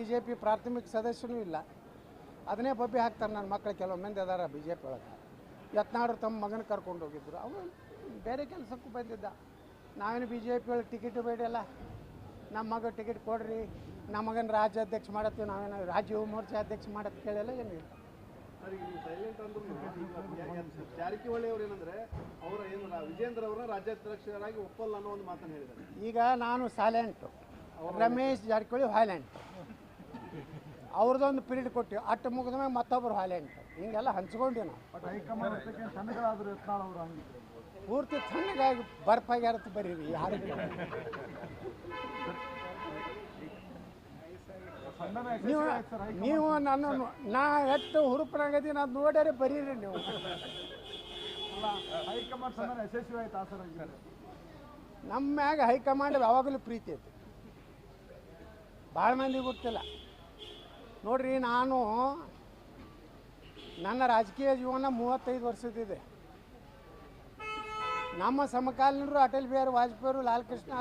B J P ಪ್ರಾಥಮಿಕ ಸದಸ್ಯನೂ ಇಲ್ಲ. ಅದನ್ನೇ ಬಬ್ಬಿ ಹಾಕ್ತಾರೆ ನನ್ನ ಮಕ್ಕಳು ಕೆಲವೊಮ್ಮೆ ಮಂದಿ ಅದಾರ ಬಿ ಜೆ ಪಿ ಒಳಗೆ. ಯತ್ನಾಡು ತಮ್ಮ ಮಗನ ಕರ್ಕೊಂಡು ಹೋಗಿದ್ರು. ಅವನು ಬೇರೆ ಕೆಲಸಕ್ಕೂ ಬಂದಿದ್ದ. ನಾವೇನು ಬಿ ಜೆ ಪಿ ಒಳಗೆ ಟಿಕೆಟು ಬೇಡಲ್ಲ ನಮ್ಮ ಮಗ ಟಿಕೆಟ್ ಕೊಡ್ರಿ. ನಮ್ಮ ಮಗನ ರಾಜ್ಯಾಧ್ಯಕ್ಷ ಮಾಡತ್ತೀವಿ. ನಾವೇನು ರಾಜ್ಯ ಯುವ ಮೋರ್ಚಾ ಅಧ್ಯಕ್ಷ ಮಾಡತ್ತೆ ಕೇಳಲ್ಲ ಏನಿಲ್ಲ ಈಗ ನಾನು ಸೈಲೆಂಟು ರಮೇಶ್ ಜಾರಕಿಹೊಳಿ ವೈಲೆಂಟ್ ಅವ್ರದ್ದೊಂದು ಪೀರಿಯಡ್ ಕೊಟ್ಟಿವಿ. ಅಟ್ಟು ಮುಗಿದ ಮೇಲೆ ಮತ್ತೊಬ್ಬರು ವೈಲೆಂಟ್ ಹಿಂಗೆಲ್ಲ ಹಂಚ್ಕೊಂಡ್ವಿ ನಾವು. ಪೂರ್ತಿ ತಣ್ಣಗಾಗಿ ಬರ್ಪಾಗ್ಯಾರತ್ ಬರೀರಿ ಯಾರು ನೀವು ನೀವು ನನ್ನ ನಾ ಎಷ್ಟು ಹುರುಪನಾಗದೀನಿ ಅದು ನೋಡ್ಯಾರೆ ಬರೀರಿ ನೀವು. ನಮ್ಮ ಮ್ಯಾಗ ಹೈಕಮಾಂಡ್ ಯಾವಾಗಲೂ ಪ್ರೀತಿ ಐತಿ. ಭಾಳ ಮಂದಿ ಗೊತ್ತಿಲ್ಲ. ನೋಡ್ರಿ, ನಾನು ನನ್ನ ರಾಜಕೀಯ ಜೀವನ ಮೂವತ್ತೈದು ವರ್ಷದಿದೆ ನಮ್ಮ ಸಮಕಾಲೀನರು ಅಟಲ್ ಬಿಹಾರಿ ವಾಜಪೇಯಿ ಲಾಲ್ ಕೃಷ್ಣ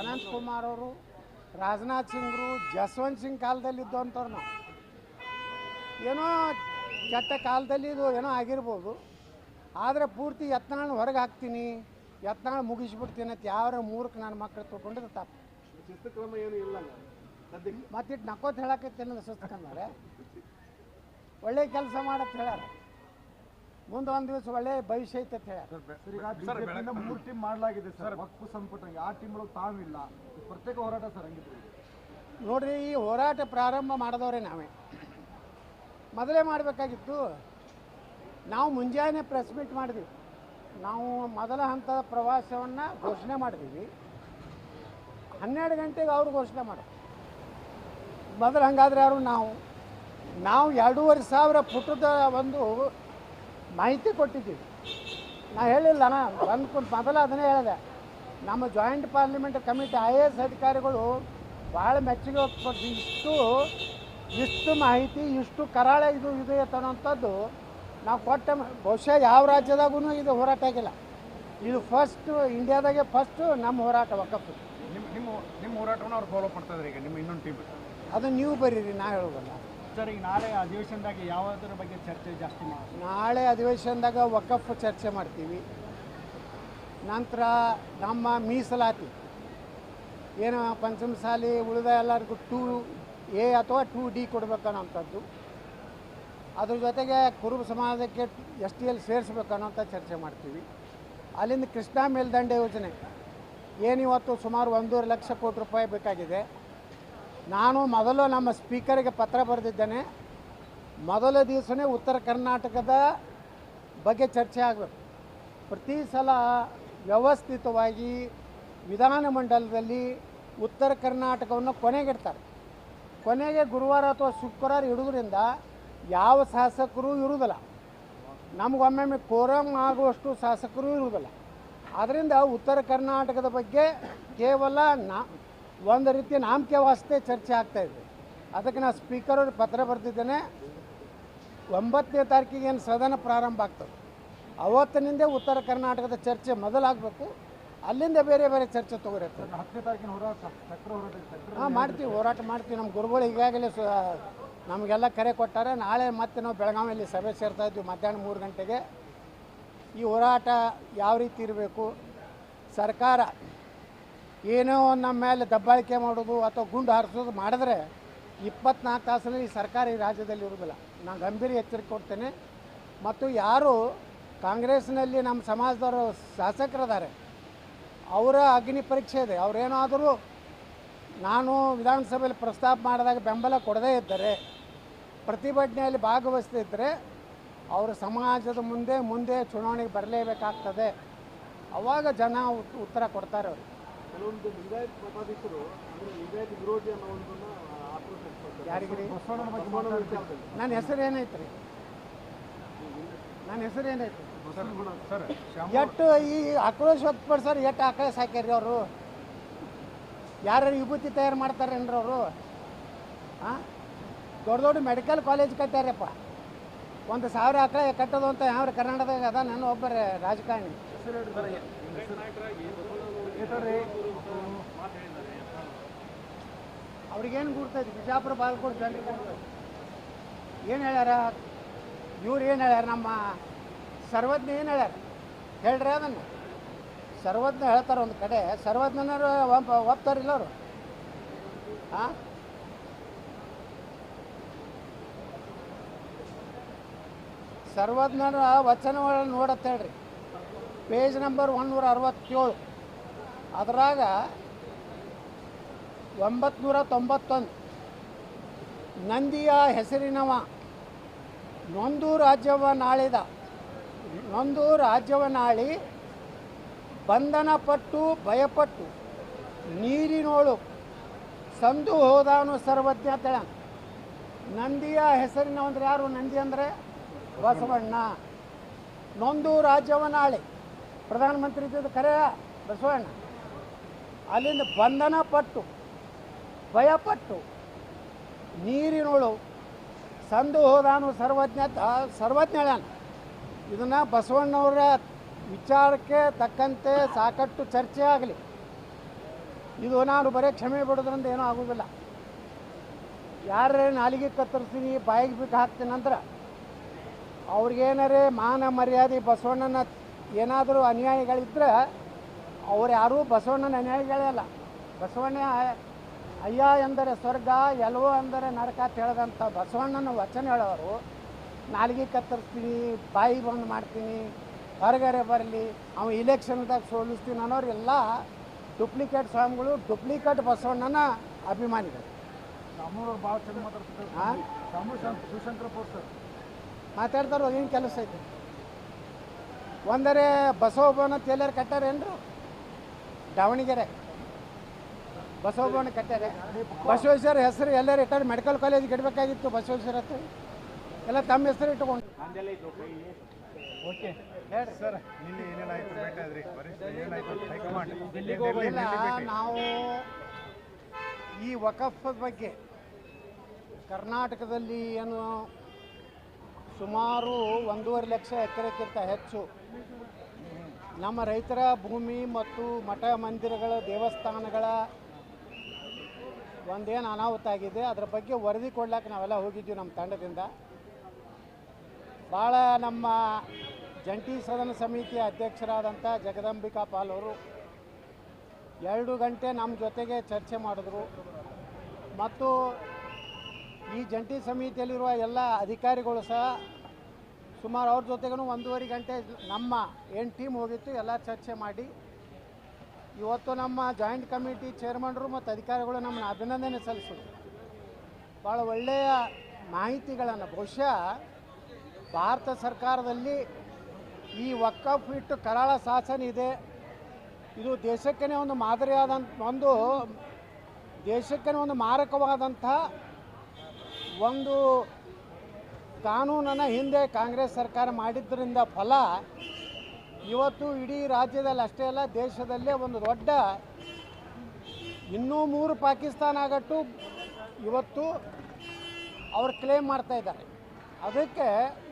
ಅನಂತ್ ಕುಮಾರ್ ಅವರು, ರಾಜನಾಥ್ ಸಿಂಗ್ರು, ಜಸ್ವಂತ್ ಸಿಂಗ್ ಕಾಲದಲ್ಲಿ ಇದ್ದಂಥವ್ರು ನಾವು. ಏನೋ ಕೆಟ್ಟ ಕಾಲದಲ್ಲಿ ಇದು ಏನೋ ಆಗಿರ್ಬೋದು. ಆದರೆ ಪೂರ್ತಿ ಯತ್ನಾಳು ಹೊರಗೆ ಹಾಕ್ತೀನಿ, ಯತ್ನಾಳು ಮುಗಿಸ್ಬಿಡ್ತೀನಿ ಅಂತ ಯಾವ ಮೂರ್ಖ ನನ್ನ ಮಕ್ಕಳು ತೊಗೊಂಡಿದ್ದು ತಪ್ಪು. ಶಿಸ್ತು ಕ್ರಮ ಏನು ಇಲ್ಲ. ಮತ್ತಿಟ್ಟು ನಕ್ಕೋತ್ ಹೇಳಕತ್ತೇನ ಸುಸ್ಕೊಂಡಾರೆ ಒಳ್ಳೆ ಕೆಲಸ ಮಾಡತ್ ಹೇಳ್ಯಾರ ಮುಂದೆ ಒಂದು ದಿವಸ ಒಳ್ಳೆ ಭವಿಷ್ಯ ಐತೆ ಅಂತ ಹೇಳ್ಯಾರ ಸರ್ ಈಗ ಮೂರು ಟೀಮ್ ಮಾಡಲಾಗಿದೆ ಸರ್. ಹಕ್ಕು ಸಂಪುಟ ಆ ಟೀಮ್ ಒಳಗೆ ತಾವಿಲ್ಲ. ಪ್ರತ್ಯೇಕ ಹೋರಾಟ ಸರ್ ಹಂಗಿದ್ರು? ನೋಡ್ರಿ ಈ ಹೋರಾಟ ಪ್ರಾರಂಭ ಮಾಡಿದವ್ರೆ ನಾವೇ. ಮೊದಲೇ ಮಾಡಬೇಕಾಗಿತ್ತು. ನಾವು ಮುಂಜಾನೆ ಪ್ರೆಸ್ ಮೀಟ್ ಮಾಡಿದ್ವಿ. ನಾವು ಮೊದಲ ಹಂತದ ಪ್ರವಾಸವನ್ನು ಘೋಷಣೆ ಮಾಡಿದ್ವಿ. ಹನ್ನೆರಡು ಗಂಟೆಗೆ ಅವ್ರು ಘೋಷಣೆ ಮಾಡೋದು ಮೊದಲು ಹಂಗಾದ್ರೆ ಯಾರು? ನಾವು. ನಾವು ಎರಡೂವರೆ ಸಾವಿರ ಪುಟದ ಒಂದು ಮಾಹಿತಿ ಕೊಟ್ಟಿದ್ದೀವಿ. ನಾ ಹೇಳಿಲ್ಲ, ನಾ ಬಂದು ಮೊದಲು ಅದನ್ನೇ ಹೇಳಿದೆ. ನಮ್ಮ joint parliament committee, I A S ಅಧಿಕಾರಿಗಳು ಭಾಳ ಮೆಚ್ಚುಗೆ ವ್ಯಕ್ತಪಡಿಸಿ ಇಷ್ಟು ಇಷ್ಟು ಮಾಹಿತಿ, ಇಷ್ಟು ಕರಾಳ ಇದು ಇದು ಅನ್ನೋಂಥದ್ದು ನಾವು ಕೊಟ್ಟ ಬಹುಶಃ ಯಾವ ರಾಜ್ಯದಾಗೂ ಇದು ಹೋರಾಟ ಆಗಿಲ್ಲ. ಇದು ಫಸ್ಟ್ ಇಂಡಿಯಾದಾಗೆ ಫಸ್ಟು ನಮ್ಮ ಹೋರಾಟ ಒಕ್ಕಪ್ಪ ನಿಮ್ಮ ನಿಮ್ಮ ನಿಮ್ಮ ಹೋರಾಟವನ್ನು ಅವ್ರು ಫಾಲೋ ಮಾಡ್ತಾ ಇದ್ದಾರೆ ಈಗ, ನಿಮ್ಮ ಇನ್ನೊಂದು ಟೀಮ್ ಅದು ನೀವು ಬರೀರಿ ನಾ ಹೇಳೋದಲ್ಲ. ಸರ್ ಈಗ ನಾಳೆ ಅಧಿವೇಶನದಾಗ ಯಾವುದರ ಬಗ್ಗೆ ಚರ್ಚೆ ಜಾಸ್ತಿ ಮಾಡಿ ನಾಳೆ ಅಧಿವೇಶನದಾಗ ವಕಫ್ ಚರ್ಚೆ ಮಾಡ್ತೀವಿ. ನಂತರ ನಮ್ಮ ಮೀಸಲಾತಿ. ಏನು ಪಂಚಮಸಾಲಿ ಉಳಿದ ಎಲ್ಲರಿಗೂ ಟೂ ಎ ಅಥವಾ ಟೂ ಡಿ ಕೊಡ್ಬೇಕನ್ನೋಂಥದ್ದು. ಅದ್ರ ಜೊತೆಗೆ ಕುರುಬ ಸಮಾಜಕ್ಕೆ ಎಸ್ ಟಿ ಎಲ್ ಸೇರಿಸ್ಬೇಕನ್ನೋಂಥ ಚರ್ಚೆ ಮಾಡ್ತೀವಿ. ಅಲ್ಲಿಂದ ಕೃಷ್ಣಾ ಮೇಲ್ದಂಡೆ ಯೋಜನೆ. ಏನಿವತ್ತು ಸುಮಾರು ಒಂದೂವರೆ ಲಕ್ಷ ಕೋಟಿ ರೂಪಾಯಿ ಬೇಕಾಗಿದೆ. ನಾನು ಮೊದಲು ನಮ್ಮ ಸ್ಪೀಕರ್ಗೆ ಪತ್ರ ಬರೆದಿದ್ದೇನೆ. ಮೊದಲ ದಿವಸನೇ ಉತ್ತರ ಕರ್ನಾಟಕದ ಬಗ್ಗೆ ಚರ್ಚೆ ಆಗಬೇಕು. ಪ್ರತಿ ಸಲ ವ್ಯವಸ್ಥಿತವಾಗಿ ವಿಧಾನಮಂಡಲದಲ್ಲಿ ಉತ್ತರ ಕರ್ನಾಟಕವನ್ನು ಕೊನೆಗಿಡ್ತಾರೆ. ಕೊನೆಗೆ ಗುರುವಾರ ಅಥವಾ ಶುಕ್ರವಾರ ಇಡೋದ್ರಿಂದ ಯಾವ ಶಾಸಕರು ಇರುವುದಿಲ್ಲ. ನಮಗೊಮ್ಮೊಮ್ಮೆ ಕೋರಂ ಆಗುವಷ್ಟು ಶಾಸಕರು ಇರುವುದಿಲ್ಲ. ಆದ್ದರಿಂದ ಉತ್ತರ ಕರ್ನಾಟಕದ ಬಗ್ಗೆ ಕೇವಲ ನಾ ಒಂದು ರೀತಿ ನಾಮಕೆ ವಾಸ್ತೆ ಚರ್ಚೆ ಆಗ್ತಾ ಇದೆ. ಅದಕ್ಕೆ ನಾನು ಸ್ಪೀಕರ್ ಅವ್ರಿಗೆ ಪತ್ರ ಬರೆದಿದ್ದೇನೆ. ಒಂಬತ್ತನೇ ತಾರೀಕಿಗೆ ಏನು ಸದನ ಪ್ರಾರಂಭ ಆಗ್ತದೆ. ಅವತ್ತಿನಿಂದ ಉತ್ತರ ಕರ್ನಾಟಕದ ಚರ್ಚೆ ಮೊದಲಾಗಬೇಕು. ಅಲ್ಲಿಂದ ಬೇರೆ ಬೇರೆ ಚರ್ಚೆ ತಗೋರಿರ್ತದೆ ಹತ್ತನೇ ತಾರೀಕಿನ ಹೋರಾಟ ಹಾಂ ಮಾಡ್ತೀವಿ ಹೋರಾಟ ಮಾಡ್ತೀವಿ. ನಮ್ಮ ಗುರುಗಳು ಈಗಾಗಲೇ ಸು ನಮಗೆಲ್ಲ ಕರೆ ಕೊಟ್ಟಾರೆ. ನಾಳೆ ಮತ್ತೆ ನಾವು ಬೆಳಗಾವಿಯಲ್ಲಿ ಸಭೆ ಸೇರ್ತಾ ಇದ್ವಿ ಮಧ್ಯಾಹ್ನ ಮೂರು ಗಂಟೆಗೆ. ಈ ಹೋರಾಟ ಯಾವ ರೀತಿ ಇರಬೇಕು? ಸರ್ಕಾರ ಏನೋ ನಮ್ಮ ಮೇಲೆ ದಬ್ಬಾಳಿಕೆ ಮಾಡೋದು ಅಥವಾ ಗುಂಡು ಹಾರಿಸೋದು ಮಾಡಿದ್ರೆ ಇಪ್ಪತ್ನಾಲ್ಕು ತಾಸಲ್ಲಿ ಈ ಸರ್ಕಾರ ಈ ರಾಜ್ಯದಲ್ಲಿ ಇರೋದಿಲ್ಲ ನಾನು ಗಂಭೀರ ಎಚ್ಚರಿಕೆ ಕೊಡ್ತೇನೆ. ಮತ್ತು ಯಾರು ಕಾಂಗ್ರೆಸ್ನಲ್ಲಿ ನಮ್ಮ ಸಮಾಜದವರು ಶಾಸಕರಿದ್ದಾರೆ, ಅವರ ಅಗ್ನಿ ಪರೀಕ್ಷೆ ಇದೆ. ಅವರೇನಾದರೂ ನಾನು ವಿಧಾನಸಭೆಯಲ್ಲಿ ಪ್ರಸ್ತಾಪ ಮಾಡಿದಾಗ ಬೆಂಬಲ ಕೊಡದೇ ಇದ್ದರೆ, ಪ್ರತಿಭಟನೆಯಲ್ಲಿ ಭಾಗವಹಿಸ್ತಿದ್ದರೆ ಅವರು ಸಮಾಜದ ಮುಂದೆ ಮುಂದೆ ಚುನಾವಣೆಗೆ ಬರಲೇಬೇಕಾಗ್ತದೆ. ಅವಾಗ ಜನ ಉತ್- ಉತ್ತರ ಕೊಡ್ತಾರೆ ಅವರು ಕೆಲವೊಂದು ಲಿಂಗಾಯತ್ ಮತಾಧೀಶರು ಅಂದ್ರೆ ಲಿಂಗಾಯತ್ ವಿರೋಧಿ ಅನ್ನೋ ಒಂದನ್ನ ಆಕ್ರೋಶ. ಯಾರಿಗ್ರಿ. ನನ್ನ ಹೆಸರು ಏನೈತೆ ರೀ ನನ್ನ ಹೆಸರು ಏನೈತೆ ಸರ್ ಶ್ಯಾಮ್ ಎಷ್ಟು ಈ ಆಕ್ರೋಶ ವ್ಯಕ್ತಪಡಿಸೋರು ಎಷ್ಟು ಆಕಳ ಹಾಕ್ಯಾರ್ರಿ ಅವರು? ಯಾರು ವಿಭೂತಿ ತಯಾರು ಮಾಡ್ತಾರೇನ್ರಿ ಅವರು? ಹಾಂ ದೊಡ್ಡ ದೊಡ್ಡ ಮೆಡಿಕಲ್ ಕಾಲೇಜ್ ಕಟ್ಟ್ಯಾರಪ್ಪ. ಒಂದು ಸಾವಿರ ಆಕಳ ಕಟ್ಟೋದು ಅಂತ ಯಾವ ಕರ್ನಾಟಕದಾಗ ಅದ ನಾನು ಒಬ್ಬರ ರಾಜಕಾರಣಿ. ಅವ್ರಿಗೇನು ಗುರ್ತೈತಿ ಬಿಜಾಪುರ ಬಾಗಲಕೋಟೆ ಜನರಿಗೆ ಗುರ್ತೈತಿ ಏನು ಹೇಳ್ಯಾರ? ಇವ್ರು ಏನು ಹೇಳ್ಯಾರ? ನಮ್ಮ ಸರ್ವಜ್ಞ ಏನು ಹೇಳ್ಯಾರ? ಹೇಳ್ರಿ ಅದನ್ನು. ಸರ್ವಜ್ಞ ಹೇಳ್ತಾರೆ ಒಂದು ಕಡೆ. ಸರ್ವಜ್ಞನರು ಒಪ್ತಾರಿಲ್ಲ ಅವರು. ಹಾಂ? ಸರ್ವಜ್ಞರ ವಚನಗಳನ್ನು ನೋಡತ್ತೆ ಹೇಳ್ರಿ. ಪೇಜ್ ನಂಬರ್ ಒನ್ನೂರ ಅರವತ್ತೇಳು. ಅದರಾಗ ಒಂಬತ್ನೂರ ತೊಂಬತ್ತೊಂದು. ನಂದಿಯ ಹೆಸರಿನವ ನೊಂದು ರಾಜ್ಯವನ್ನಾಳಿದ, ನೊಂದು ರಾಜ್ಯವನಾಳಿ ಬಂಧನಪಟ್ಟು ಭಯಪಟ್ಟು ನೀರಿನೋಳು ಸಂದು ಹೋದಾನು ಸರ್ವಜ್ಞ ತಳ. ನಂದಿಯ ಹೆಸರಿನ ಅಂದ್ರೆ ಯಾರು? ನಂದಿ ಅಂದರೆ ಬಸವಣ್ಣ. ನೊಂದು ರಾಜ್ಯವನಾಳಿ ಪ್ರಧಾನಮಂತ್ರಿ ಇದ್ದಿದ್ದು ಕರೆಯ ಬಸವಣ್ಣ. ಅಲ್ಲಿಂದ ಬಂಧನ ಪಟ್ಟು ಭಯಪಟ್ಟು ನೀರಿನೊಳು ಸಂದು ಹೋದಾನು ಸರ್ವಜ್ಞ ಸರ್ವಜ್ಞಳಾನ. ಇದನ್ನು ಬಸವಣ್ಣವರ ವಿಚಾರಕ್ಕೆ ತಕ್ಕಂತೆ ಸಾಕಷ್ಟು ಚರ್ಚೆ ಆಗಲಿ. ಇದು ನಾನು ಬರೀ ಕ್ಷಮೆ ಬಿಡೋದ್ರಿಂದ ಏನೂ ಆಗೋದಿಲ್ಲ. ಯಾರೇ ನಾಲಿಗೆ ಕತ್ತರಿಸ್ತೀನಿ, ಬಾಯಿಗೆ ಬಿಟ್ಟು ಹಾಕ್ತೀನಿ ಅಂದ್ರೆ ಅವ್ರಿಗೇನಾರೇ ಮಾನ ಮರ್ಯಾದೆ ಬಸವಣ್ಣನ ಏನಾದರೂ ಅನ್ಯಾಯಗಳಿದ್ರೆ ಅವ್ರು ಯಾರೂ ಬಸವಣ್ಣನ ಅನ್ಯಾಯಗಳೇ ಹೇಳಲ್ಲ ಬಸವಣ್ಣ ಅಯ್ಯ ಎಂದರೆ ಸ್ವರ್ಗ ಎಲ್ವೋ ಅಂದರೆ ನರಕ ಅಂತ ಹೇಳ್ದಂಥ ಬಸವಣ್ಣನ ವಚನ ಹೇಳೋರು ನಾಲ್ಗೆ ಕತ್ತರಿಸ್ತೀನಿ ಬಾಯಿ ಬಂದ್ ಮಾಡ್ತೀನಿ ಹೊರಗರೆ ಬರಲಿ ಅವ ಇಲೆಕ್ಷನ್ದಾಗ ಸೋಲಿಸ್ತೀನಿ ಅನ್ನೋರೆಲ್ಲ ಡುಪ್ಲಿಕೇಟ್ ಸ್ವಾಮಿಗಳು ಡುಪ್ಲಿಕೇಟ್ ಬಸವಣ್ಣನ ಅಭಿಮಾನಿಗಳು. ಮಾತಾಡ್ತಾರೆ ಏನು ಕೆಲಸ ಐತೆ? ಒಂದರೆ ಬಸವಭವನ ತೇಲರ್ ಕಟ್ಟಾರೇನ್ರು? ದಾವಣಗೆರೆ. ಬಸವಭವನ ಕಟ್ಟಾರೆ. ಬಸವೇಶ್ವರ ಹೆಸರು ಎಲ್ಲರೂ ಇಟ್ಟಾರೆ ಮೆಡಿಕಲ್ ಕಾಲೇಜ್ ಇಡಬೇಕಾಗಿತ್ತು ಬಸವೇಶ್ವರ ಹತ್ರ. ಎಲ್ಲ ತಮ್ಮ ಹೆಸರು ಇಟ್ಕೊಂಡು. ಓಕೆ. ಸರ್. ನಾವು ಈ ವಕಫ್ ಬಗ್ಗೆ ಕರ್ನಾಟಕದಲ್ಲಿ ಏನು ಸುಮಾರು ಒಂದೂವರೆ ಲಕ್ಷ ಎಕರೆಕ್ಕಿಂತ ಹೆಚ್ಚು ನಮ್ಮ ರೈತರ ಭೂಮಿ ಮತ್ತು ಮಠ ಮಂದಿರಗಳ ದೇವಸ್ಥಾನಗಳ ಒಂದೇನು ಅನಾಹುತ ಆಗಿದೆ, ಅದರ ಬಗ್ಗೆ ವರದಿ ಕೊಡ್ಲಿಕ್ಕೆ ನಾವೆಲ್ಲ ಹೋಗಿದ್ವಿ ನಮ್ಮ ತಂಡದಿಂದ. ಭಾಳ ನಮ್ಮ ಜಂಟಿ ಸದನ ಸಮಿತಿಯ ಅಧ್ಯಕ್ಷರಾದಂಥ ಜಗದಂಬಿಕಾ ಪಾಲ್ ಅವರು ಎರಡು ಗಂಟೆ ನಮ್ಮ ಜೊತೆಗೆ ಚರ್ಚೆ ಮಾಡಿದ್ರು. ಮತ್ತು ಈ ಜಂಟಿ ಸಮಿತಿಯಲ್ಲಿರುವ ಎಲ್ಲ ಅಧಿಕಾರಿಗಳು ಸಹ ಸುಮಾರು ಅವ್ರ ಜೊತೆಗೂ ಒಂದೂವರೆ ಗಂಟೆ ನಮ್ಮ ಏನು ಟೀಮ್ ಹೋಗಿತ್ತು, ಎಲ್ಲ ಚರ್ಚೆ ಮಾಡಿ. ಇವತ್ತು ನಮ್ಮ ಜಾಯಿಂಟ್ ಕಮಿಟಿ ಚೇರ್ಮನ್ರು ಮತ್ತು ಅಧಿಕಾರಿಗಳು ನಮ್ಮನ್ನು ಅಭಿನಂದನೆ ಸಲ್ಲಿಸಿದ್ರು ಭಾಳ ಒಳ್ಳೆಯ ಮಾಹಿತಿಗಳನ್ನು, ಬಹುಶಃ ಭಾರತ ಸರ್ಕಾರದಲ್ಲಿ ಈ ವಕ್ಕಫ್ ಇಟ್ಟು ಕರಾಳ ಶಾಸನ ಇದೆ. ಇದು ದೇಶಕ್ಕೇ ಒಂದು ಮಾದರಿಯಾದಂಥ ಒಂದು ದೇಶಕ್ಕೇ ಒಂದು ಮಾರಕವಾದಂಥ ಒಂದು ಕಾನೂನನ್ನು ಹಿಂದೆ ಕಾಂಗ್ರೆಸ್ ಸರ್ಕಾರ ಮಾಡಿದ್ದರಿಂದ ಫಲ ಇವತ್ತು ಇಡೀ ರಾಜ್ಯದಲ್ಲಿ ಅಷ್ಟೇ ಅಲ್ಲ, ದೇಶದಲ್ಲೇ ಒಂದು ದೊಡ್ಡ ಇನ್ನೂ ಮೂರು ಪಾಕಿಸ್ತಾನ ಆಗಟ್ಟು ಇವತ್ತು ಅವ್ರು ಕ್ಲೇಮ್ ಮಾಡ್ತಾ ಇದ್ದಾರೆ. ಅದಕ್ಕೆ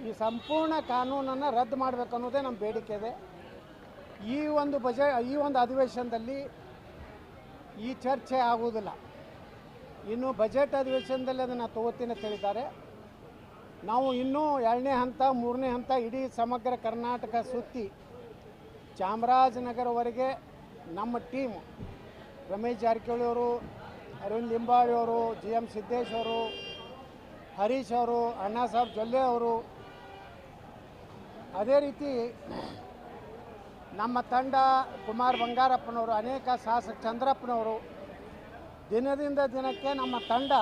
ಈ ಸಂಪೂರ್ಣ ಕಾನೂನನ್ನು ರದ್ದು ಮಾಡಬೇಕು ಅನ್ನೋದೇ ನಮ್ಮ ಬೇಡಿಕೆ ಇದೆ. ಈ ಒಂದು ಬಜೆ, ಈ ಒಂದು ಅಧಿವೇಶನದಲ್ಲಿ ಈ ಚರ್ಚೆ ಆಗುವುದಿಲ್ಲ. ಇನ್ನು ಬಜೆಟ್ ಅಧಿವೇಶನದಲ್ಲಿ ಅದನ್ನು ತಗೋತೀನಿ ಅಂತ ಹೇಳಿದ್ದಾರೆ. ನಾವು ಇನ್ನೂ ಎರಡನೇ ಹಂತ, ಮೂರನೇ ಹಂತ ಇಡೀ ಸಮಗ್ರ ಕರ್ನಾಟಕ ಸುತ್ತಿ ಚಾಮರಾಜನಗರವರೆಗೆ ನಮ್ಮ ಟೀಮ್ ರಮೇಶ್ ಜಾರಕಿಹೊಳಿ ಅವರು ಅರವಿಂದ್ ಲಿಂಬಾಳಿಯವರು ಜಿ ಎಂ ಸಿದ್ದೇಶ್ ಅವರು, ಹರೀಶ್ ಅವರು, ಅಣ್ಣಾ ಸಾಹೇಬ್ ಜೊಲ್ಲೆ ಅವರು, ಅದೇ ರೀತಿ ನಮ್ಮ ತಂಡ ಕುಮಾರ್ ಬಂಗಾರಪ್ಪನವರು, ಅನೇಕ ಶಾಸಕ ಚಂದ್ರಪ್ಪನವರು, ದಿನದಿಂದ ದಿನಕ್ಕೆ ನಮ್ಮ ತಂಡ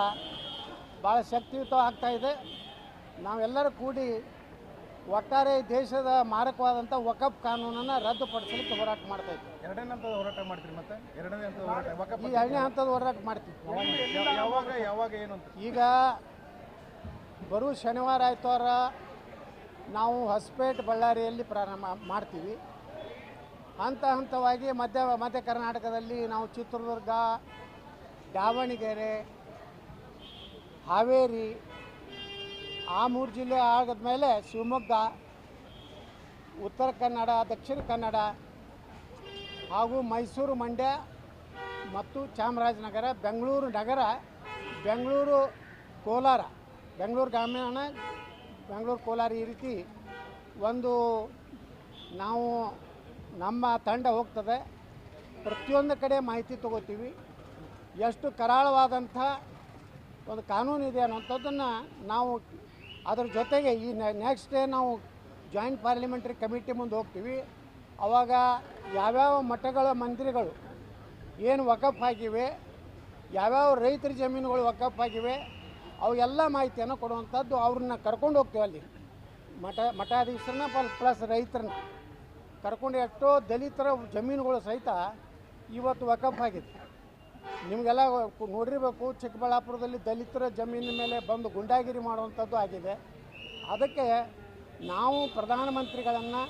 ಭಾಳ ಶಕ್ತಿಯುತ ಇದೆ. ನಾವೆಲ್ಲರೂ ಕೂಡಿ ಒಟ್ಟಾರೆ ದೇಶದ ಮಾರಕವಾದಂಥ ವಕಪ್ ಕಾನೂನನ್ನು ರದ್ದುಪಡಿಸಲಿಕ್ಕೆ ಹೋರಾಟ ಮಾಡ್ತಾ ಇದ್ವಿ. ಎರಡನೇ ಹಂತದ ಹೋರಾಟ ಮಾಡ್ತೀರಿ ಮತ್ತೆ? ಎರಡನೇ ಹಂತದ ಹೋರಾಟ ವಕಫ್ ಈ ಎರಡನೇ ಹಂತದ ಹೋರಾಟ ಮಾಡ್ತೀವಿ. ಯಾವಾಗ ಯಾವಾಗ ಏನು ಅಂತ? ಈಗ ಬರುವ ಶನಿವಾರ ಆಯ್ತವಾರ ನಾವು ಹೊಸಪೇಟೆ ಬಳ್ಳಾರಿಯಲ್ಲಿ ಪ್ರಾರಂಭ ಮಾಡ್ತೀವಿ. ಹಂತ ಹಂತವಾಗಿ ಮಧ್ಯ ಮಧ್ಯ ಕರ್ನಾಟಕದಲ್ಲಿ ನಾವು ಚಿತ್ರದುರ್ಗ ದಾವಣಗೆರೆ ಹಾವೇರಿ ಆ ಮೂರು ಜಿಲ್ಲೆ ಮೇಲೆ ಶಿವಮೊಗ್ಗ, ಉತ್ತರ ಕನ್ನಡ, ದಕ್ಷಿಣ ಕನ್ನಡ ಹಾಗೂ ಮೈಸೂರು ಮಂಡ್ಯ ಮತ್ತು ಚಾಮರಾಜನಗರ, ಬೆಂಗಳೂರು ನಗರ, ಬೆಂಗಳೂರು ಕೋಲಾರ. ಬೆಂಗಳೂರು ಗ್ರಾಮೀಣ, ಬೆಂಗಳೂರು ಕೋಲಾರ ಈ ರೀತಿ ಒಂದು ನಾವು ನಮ್ಮ ತಂಡ ಹೋಗ್ತದೆ. ಪ್ರತಿಯೊಂದು ಕಡೆ ಮಾಹಿತಿ ತಗೋತೀವಿ. ಎಷ್ಟು ಕರಾಳವಾದಂಥ ಒಂದು ಕಾನೂನು ಇದೆ ಅನ್ನೋಂಥದ್ದನ್ನು ನಾವು ಅದ್ರ ಜೊತೆಗೆ ಈ ನೆಕ್ಸ್ಟ್ ಡೇ ನಾವು ಜಾಯಿಂಟ್ ಪಾರ್ಲಿಮೆಂಟ್ರಿ ಕಮಿಟಿ ಮುಂದೆ ಹೋಗ್ತೀವಿ. ಅವಾಗ ಯಾವ್ಯಾವ ಮಠಗಳ ಮಂದಿರಗಳು ಏನು ವಕಫ್ ಆಗಿವೆ, ಯಾವ್ಯಾವ ರೈತರ ಜಮೀನುಗಳು ವಕಫ್ ಆಗಿವೆ ಅವೆಲ್ಲ ಮಾಹಿತಿಯನ್ನು ಕೊಡುವಂಥದ್ದು ಅವ್ರನ್ನ ಕರ್ಕೊಂಡು ಹೋಗ್ತೀವಿ ಅಲ್ಲಿ. ಮಠ, ಮಠಾಧೀಶರನ್ನ ಪಲ್ ಪ್ಲಸ್ ರೈತರನ್ನ. ಕರ್ಕೊಂಡು ಎಷ್ಟೋ ದಲಿತರ ಜಮೀನುಗಳು ಸಹಿತ ಇವತ್ತು ವಕಫ್ ಆಗಿದೆ. ನಿಮಗೆಲ್ಲ ನೋಡಿರಬೇಕು, ಚಿಕ್ಕಬಳ್ಳಾಪುರದಲ್ಲಿ ದಲಿತರ ಜಮೀನಿನ ಮೇಲೆ ಬಂದು ಗುಂಡಾಗಿರಿ ಮಾಡುವಂಥದ್ದು ಆಗಿದೆ. ಅದಕ್ಕೆ ನಾವು ಪ್ರಧಾನಮಂತ್ರಿಗಳನ್ನು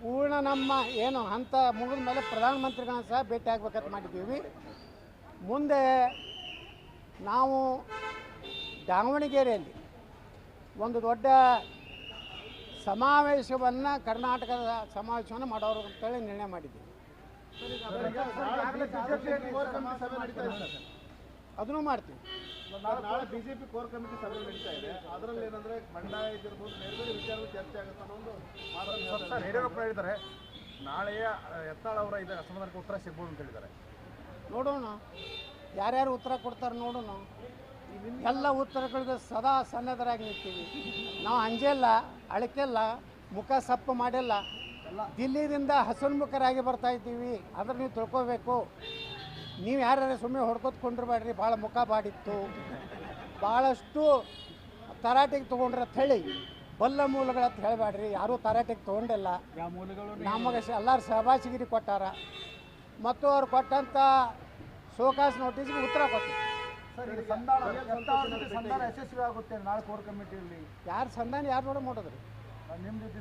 ಪೂರ್ಣ ನಮ್ಮ ಏನು ಹಂತ ಮುಗಿದ ಮೇಲೆ ಪ್ರಧಾನಮಂತ್ರಿಗಳನ್ನ ಸಹ ಭೇಟಿ ಆಗ್ಬೇಕಂತ ಮಾಡಿದ್ದೀವಿ. ಮುಂದೆ ನಾವು ದಾವಣಗೆರೆಯಲ್ಲಿ ಒಂದು ದೊಡ್ಡ ಸಮಾವೇಶವನ್ನು ಕರ್ನಾಟಕದ ಸಮಾವೇಶವನ್ನು ಮಾಡೋರು ಅಂತೇಳಿ ನಿರ್ಣಯ ಮಾಡಿದ್ದೀವಿ. ಅದನ್ನು ಮಾಡ್ತೀವಿ. ನಾಳೆ ಬಿಜೆಪಿ ಕೋರ್ ಕಮಿಟಿ ಸಭೆ ನಡೀತಾ ಇದೆ. ಅದರಲ್ಲಿ ಏನಂದ್ರೆ ಬಂಡಾಯ ಇದ್ದಿರ್ಬೋದು ಬೇರೆ ಬೇರೆ ವಿಚಾರಗಳು ಚರ್ಚೆ ಆಗುತ್ತೆ ಅನ್ನೋ ಒಂದು ಸರ್ ಯಡಿಯೂರಪ್ಪ ಹೇಳಿದ್ದಾರೆ. ನಾಳೆಯ ಎತ್ತಾಳ ಅವರ ಇದೆ ಅಸಮಾಧಾನಕ್ಕೆ ಉತ್ತರ ಸಿಗ್ಬೋದು ಅಂತ ಹೇಳಿದ್ದಾರೆ. ನೋಡೋಣ. ಯಾರ್ಯಾರು ಉತ್ತರ ಕೊಡ್ತಾರೆ ನೋಡೋಣ. ಎಲ್ಲ ಉತ್ತರಗಳಿಗೆ ಸದಾ ಸನ್ನದ್ಧರಾಗಿ ನಿಂತೀವಿ. ನಾವು ಅಂಜೆಲ್ಲ ಅಳಕೆಲ್ಲ ಮುಖ ಸಪ್ಪು ಮಾಡಿಲ್ಲ. ದಿಲ್ಲಿದಿಂದ ಹಸನ್ಮುಖರಾಗಿ ಬರ್ತಾ ಇದ್ದೀವಿ. ಅದ್ರ ನೀವು ತಿಳ್ಕೊಬೇಕು. ನೀವು ಯಾರ್ಯಾರು ಸುಮ್ಮನೆ ಹೊಡ್ಕೊತ್ಕೊಂಡಿರ್ಬೇಡ್ರಿ ಭಾಳ ಮುಖ ಬಾಡಿತ್ತು. ಭಾಳಷ್ಟು ತರಾಟೆಗೆ ತೊಗೊಂಡ್ರೆ ಅಂತ ಹೇಳಿ ಬಲ್ಲ ಮೂಲಗಳಂತ ಹೇಳಬೇಡ್ರಿ. ಯಾರೂ ತರಾಟೆಗೆ ತೊಗೊಂಡಿಲ್ಲ. ನಮಗೆ ಎಲ್ಲರೂ ಸಹಭಾಷಿಗಿರಿ ಕೊಟ್ಟಾರ. ಮತ್ತು ಅವ್ರು ಕೊಟ್ಟಂಥ ಶೋಕಾಸ್ ನೋಟಿಸ್ಗೆ ಉತ್ತರ ಕೊಟ್ಟು ಯಶಸ್ವಿ ಆಗುತ್ತೆ ನಾಳೆ ಕೋರ್ ಕಮಿಟಿಯಲ್ಲಿ. ಯಾರು ಸಂಧಾನ ಯಾರು ನೋಡೋ ಮಾಡೋದ್ರಿ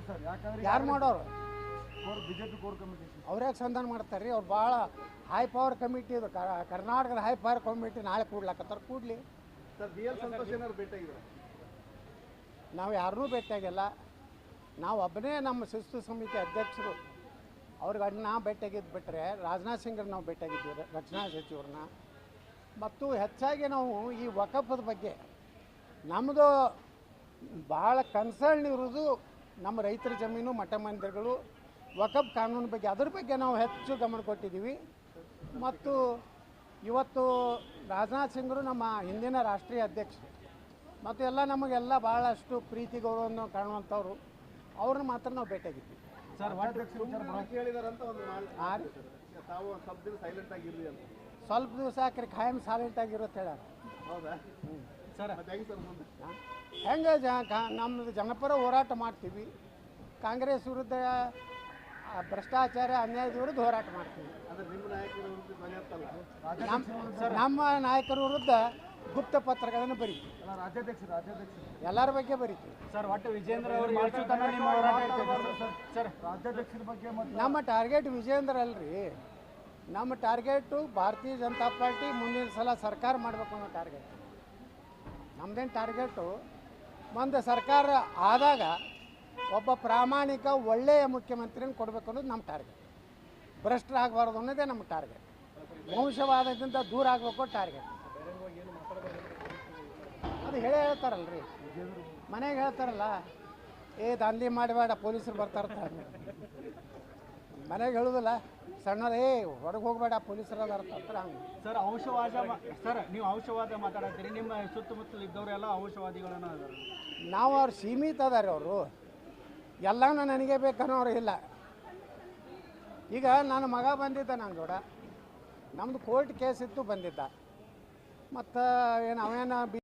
ಸರ್. ಯಾಕಂದ್ರೆ ಯಾರು ಮಾಡೋರು? ಬಿಜೆಪಿ ಕೋರ್ ಕಮಿಟಿ ಅವ್ರ್ಯಾಕೆ ಸಂಧಾನ ಮಾಡ್ತಾರೆ ರೀ? ಅವ್ರು ಭಾಳ ಹೈ ಪವರ್ ಕಮಿಟಿ ಇದು. ಕ- ಕರ್ನಾಟಕದ ಹೈ ಪವರ್ ಕಮಿಟಿ ನಾಳೆ ಕೂಡ್ಲಾಕತ್ತಾರ ಕೂಡ್ಲಿ. ಸರ್ ಬಿ ಎಲ್ ಸಂತೋಷ್ ಏನಾದ್ರು ಭೇಟಿಯಾಗಿದ್ದಾರೆ ನಾವು ಯಾರನ್ನೂ ಭೇಟಿಯಾಗಿಲ್ಲ ನಾವು ಒಬ್ಬನೇ ನಮ್ಮ ಶಿಸ್ತು ಸಮಿತಿ ಅಧ್ಯಕ್ಷರು. ಅವ್ರಿಗೆ ಅಣ್ಣ ಭೇಟಿಯಾಗಿದ್ದು ಬಿಟ್ಟರೆ ರಾಜನಾಥ್ ಸಿಂಗ್ರನ್ನ ನಾವು ಭೇಟಿಯಾಗಿದ್ದೀವಿ ರ- ರಕ್ಷಣಾ ಸಚಿವರನ್ನ. ಮತ್ತು ಹೆಚ್ಚಾಗಿ ನಾವು ಈ ವಕಫದ ಬಗ್ಗೆ ನಮ್ಮದು ಭಾಳ ಕನ್ಸರ್ನ್ ಇರೋದು ನಮ್ಮ ರೈತರ ಜಮೀನು ಮಠ ಮಂದಿರಗಳು ವಕಫ್ ಕಾನೂನು ಬಗ್ಗೆ ಅದ್ರ ಬಗ್ಗೆ ನಾವು ಹೆಚ್ಚು ಗಮನ ಕೊಟ್ಟಿದ್ದೀವಿ. ಮತ್ತು ಇವತ್ತು ರಾಜನಾಥ್ ಸಿಂಗ್ರು ನಮ್ಮ ಹಿಂದಿನ ರಾಷ್ಟ್ರೀಯ ಅಧ್ಯಕ್ಷರು. ಮತ್ತು ಎಲ್ಲ ನಮಗೆಲ್ಲ ಭಾಳಷ್ಟು ಪ್ರೀತಿ ಗೌರವವನ್ನು ಕಾಣುವಂಥವ್ರು. ಅವ್ರನ್ನ ಮಾತ್ರ ನಾವು ಭೇಟಿಯಾಗಿದ್ದೀವಿ ಸ್ವಲ್ಪ ದಿವಸ ಹಾಕ್ರಿ ಖಾಯಂ ಸೈಲೆಂಟ್ ಆಗಿರುತ್ತೆ ಹೇಳ ಹೌದಾ? ಸರ್. ಮತ್ತೆ ಹೆಂಗ್ ಜ ನಮ್ಮದು ಜನಪರ ಹೋರಾಟ ಮಾಡ್ತೀವಿ. ಕಾಂಗ್ರೆಸ್ ವಿರುದ್ಧ ಆ, ಭ್ರಷ್ಟಾಚಾರ ಅನ್ಯಾಯದ ವಿರುದ್ಧ ಹೋರಾಟ ಮಾಡ್ತೀವಿ. ಅಂದ್ರೆ ನಿಮ್ಮ ನಾಯಕರ ವಿರುದ್ಧ ನಮ್ಮ ನಮ್ಮ ನಾಯಕರ ವಿರುದ್ಧ ಗುಪ್ತ ಪತ್ರಗಳನ್ನು ಬರೀತೀವಿ. ಎಲ್ಲರ ಬಗ್ಗೆ ಬರೀತೀವಿ. ಸರ್ ಒಟ್ಟು ವಿಜೇಂದ್ರ ನಮ್ಮ ಟಾರ್ಗೆಟ್ ವಿಜೇಂದ್ರ ಅಲ್ರಿ. ನಮ್ಮ ಟಾರ್ಗೆಟು ಭಾರತೀಯ ಜನತಾ ಪಾರ್ಟಿ ಮುಂದಿನ ಸಲ ಸರ್ಕಾರ ಮಾಡಬೇಕು ಅನ್ನೋ ಟಾರ್ಗೆಟ್. ನಮ್ಮದೇನು ಟಾರ್ಗೆಟು? ಒಂದು ಸರ್ಕಾರ ಆದಾಗ ಒಬ್ಬ ಪ್ರಾಮಾಣಿಕ ಒಳ್ಳೆಯ ಮುಖ್ಯಮಂತ್ರಿಯನ್ನು ಕೊಡಬೇಕು ಅನ್ನೋದು ನಮ್ಮ ಟಾರ್ಗೆಟ್ ಭ್ರಷ್ಟರಾಗಬಾರ್ದು ಅನ್ನೋದೇ ನಮ್ಮ ಟಾರ್ಗೆಟ್ ವಂಶವಾದದಿಂದ ದೂರ ಆಗಬೇಕು ಟಾರ್ಗೆಟ್ ಅದು ಹೇಳೇ ಹೇಳ್ತಾರಲ್ರಿ. ಮನೆಗೆ ಹೇಳ್ತಾರಲ್ಲ ಏ ದಾಂಧಿ ಮಾಡಬೇಡ ಪೊಲೀಸರು ಬರ್ತಾರೆ ಮನೆಗೆ ಹೇಳುದಿಲ್ಲ ಸಣ್ಣ ಏ ಹೊರಗೆ ಹೋಗಬೇಡ ಪೊಲೀಸರ ಅರ್ಥ ಹಂಗೆ. ಸರ್ ಔಷವಾದ ಸರ್ ನೀವು ಔಷವಾದ ಮಾತಾಡತ್ತೀರಿ ನಿಮ್ಮ ಸುತ್ತಮುತ್ತಲು ಇದ್ದವರೆಲ್ಲ ಔಷವಾದಿಗಳನ್ನ ನಾವು ಅವ್ರು ಸೀಮಿತ ಅದಾರೆ ಅವರು. ಎಲ್ಲನೂ ನನಗೆ ಬೇಕನ್ನೋರು ಇಲ್ಲ. ಈಗ ನನ್ನ ಮಗ ಬಂದಿದ್ದ ನನ್ನ ಜೋಡ ನಮ್ಮದು ಕೋರ್ಟ್ ಕೇಸ್ ಇತ್ತು ಬಂದಿದ್ದ. ಮತ್ತು ಏನು ಅವೇನ ಬಿ